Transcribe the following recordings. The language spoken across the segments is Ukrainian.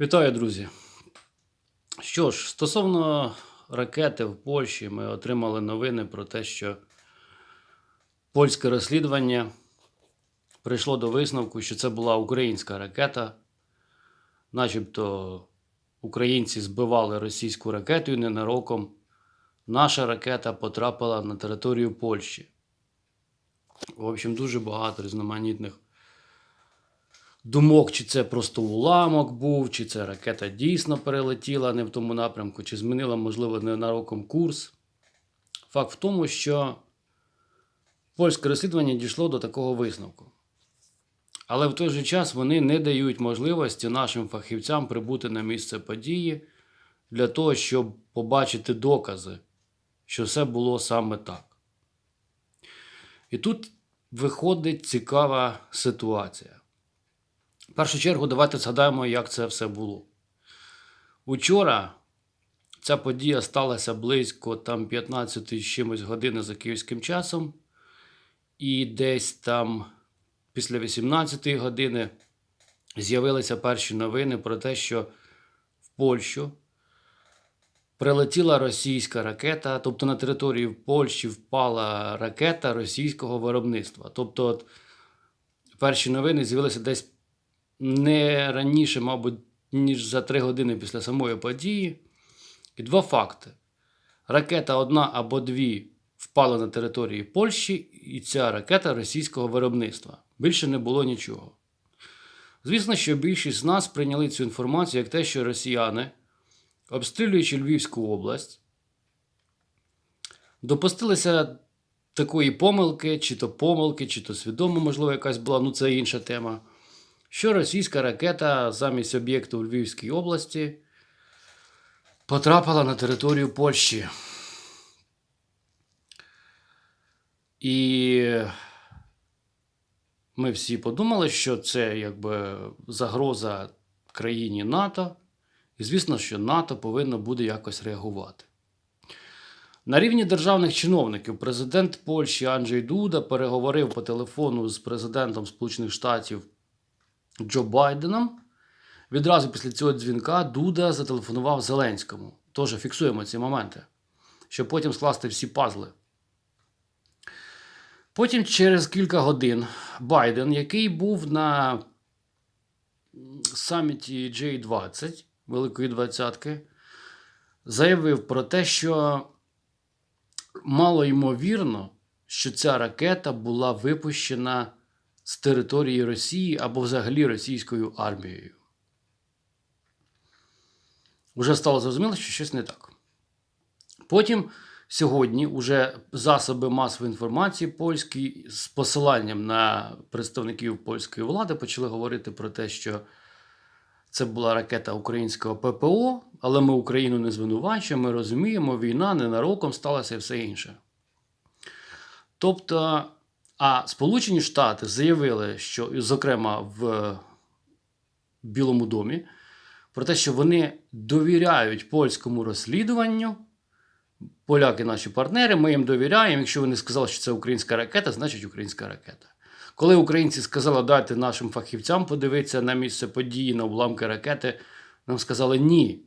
Вітаю, друзі. Що ж, стосовно ракети в Польщі, ми отримали новини про те, що польське розслідування прийшло до висновку, що це була українська ракета, начебто українці збивали російську ракету і ненароком наша ракета потрапила на територію Польщі. В общем, дуже багато різноманітних думок, чи це просто уламок був, чи це ракета дійсно перелетіла не в тому напрямку, чи змінила, можливо, ненароком курс. Факт в тому, що польське розслідування дійшло до такого висновку. Але в той же час вони не дають можливості нашим фахівцям прибути на місце події для того, щоб побачити докази, що все було саме так. І тут виходить цікава ситуація. В першу чергу, давайте згадаємо, як це все було. Учора ця подія сталася близько там 15 з чимось години за київським часом, і десь там після 18 години з'явилися перші новини про те, що в Польщу прилетіла російська ракета, тобто на території Польщі впала ракета російського виробництва. Тобто, от, перші новини з'явилися десь не раніше, мабуть, ніж за три години після самої події. І два факти: ракета одна або дві впала на території Польщі, і ця ракета російського виробництва. Більше не було нічого. Звісно, що більшість з нас прийняли цю інформацію як те, що росіяни, обстрілюючи Львівську область, допустилися такої помилки, чи то помилки, чи то свідомо, можливо, якась була, ну це інша тема що російська ракета замість об'єкту у Львівській області потрапила на територію Польщі. І ми всі подумали, що це якби загроза країні НАТО. І звісно, що НАТО повинно буде якось реагувати. На рівні державних чиновників президент Польщі Анджей Дуда переговорив по телефону з президентом Сполучених Штатів Джо Байденом. Відразу після цього дзвінка Дуда зателефонував Зеленському. Тож фіксуємо ці моменти, щоб потім скласти всі пазли. Потім через кілька годин Байден, який був на саміті J20 Великої Двадцятки, заявив про те, що мало ймовірно, що ця ракета була випущена з території Росії або взагалі російською армією. Уже стало зрозуміло, що щось не так. Потім сьогодні уже засоби масової інформації польські з посиланням на представників польської влади почали говорити про те, що це була ракета українського ППО, але ми Україну не звинувачуємо, ми розуміємо, війна ненароком сталася і все інше. Тобто. А Сполучені Штати заявили, що, зокрема, в Білому домі, про те, що вони довіряють польському розслідуванню. Поляки наші партнери, ми їм довіряємо. Якщо вони сказали, що це українська ракета, значить українська ракета. Коли українці сказали, дайте нашим фахівцям подивитися на місце події, на уламки ракети, нам сказали ні.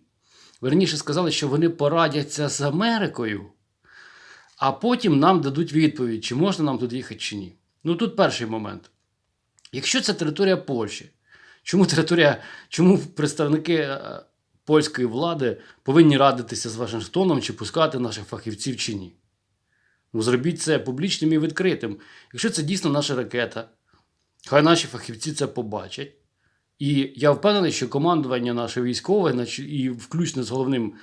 Верніше сказали, що вони порадяться з Америкою а потім нам дадуть відповідь, чи можна нам тут їхати, чи ні. Ну тут перший момент. Якщо це територія Польщі, чому територія, чому представники е, польської влади повинні радитися з Вашингтоном, чи пускати наших фахівців, чи ні? Ну, зробіть це публічним і відкритим. Якщо це дійсно наша ракета, хай наші фахівці це побачать. І я впевнений, що командування наше військове, і включно з головним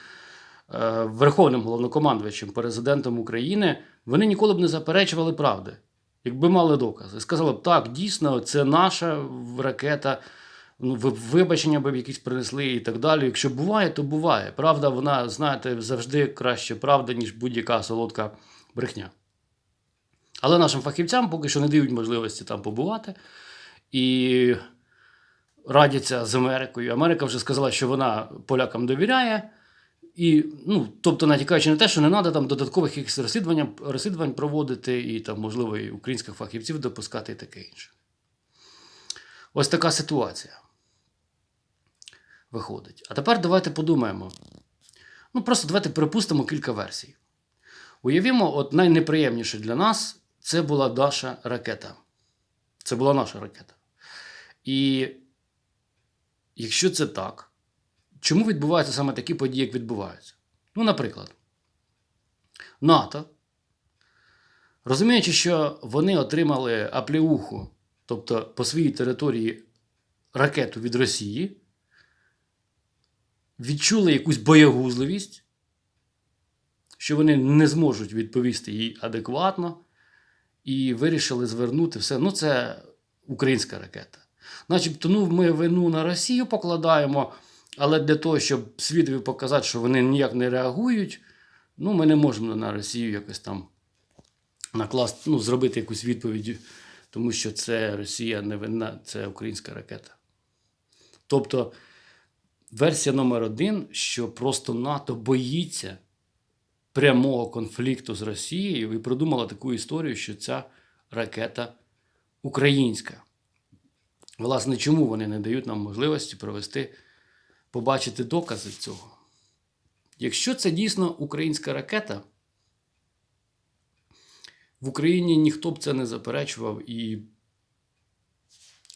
верховним головнокомандувачем, президентом України, вони ніколи б не заперечували правди, якби мали докази. Сказали б, так, дійсно, це наша ракета, ну, вибачення б якісь принесли і так далі. Якщо буває, то буває. Правда, вона, знаєте, завжди краще правда, ніж будь-яка солодка брехня. Але нашим фахівцям поки що не дають можливості там побувати. І радяться з Америкою. Америка вже сказала, що вона полякам довіряє. І, ну, тобто, натякаючи на те, що не треба там додаткових якихось розслідувань, розслідувань проводити і там, можливо, і українських фахівців допускати і таке інше. Ось така ситуація. виходить. А тепер давайте подумаємо. Ну, просто давайте припустимо кілька версій. Уявімо, от найнеприємніше для нас це була наша ракета. Це була наша ракета. І якщо це так, чому відбуваються саме такі події, як відбуваються? Ну, наприклад, НАТО, розуміючи, що вони отримали апліуху, тобто по своїй території ракету від Росії, відчули якусь боягузливість, що вони не зможуть відповісти їй адекватно, і вирішили звернути все. Ну, це українська ракета. Начебто, ну, ми вину на Росію покладаємо, але для того, щоб світові показати, що вони ніяк не реагують, ну, ми не можемо на Росію якось там накласти, ну, зробити якусь відповідь, тому що це Росія не винна, це українська ракета. Тобто, версія номер один, що просто НАТО боїться прямого конфлікту з Росією і придумала таку історію, що ця ракета українська. Власне, чому вони не дають нам можливості провести, побачити докази цього? Якщо це дійсно українська ракета, в Україні ніхто б це не заперечував і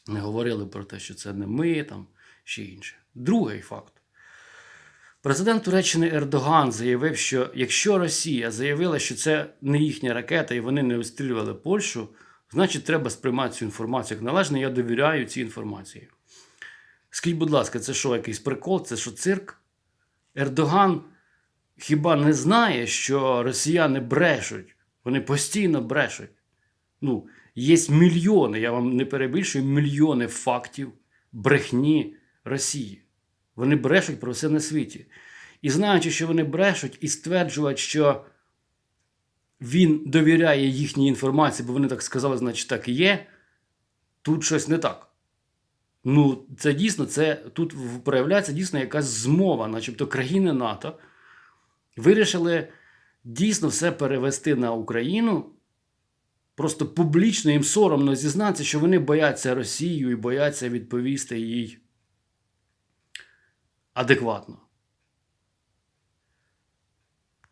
не говорили про те, що це не ми, там ще інше. Другий факт. Президент Туреччини Ердоган заявив, що якщо Росія заявила, що це не їхня ракета і вони не обстрілювали Польщу, значить треба сприймати цю інформацію як належно. Я довіряю цій інформації. Скажіть, будь ласка, це що, якийсь прикол? Це що цирк? Ердоган хіба не знає, що росіяни брешуть? Вони постійно брешуть. Ну, є мільйони, я вам не перебільшую, мільйони фактів брехні Росії. Вони брешуть про все на світі. І знаючи, що вони брешуть, і стверджують, що він довіряє їхній інформації, бо вони так сказали, значить так і є, тут щось не так. Ну, це дійсно, це тут проявляється дійсно якась змова, начебто країни НАТО вирішили дійсно все перевести на Україну. Просто публічно їм соромно зізнатися, що вони бояться Росію і бояться відповісти їй адекватно.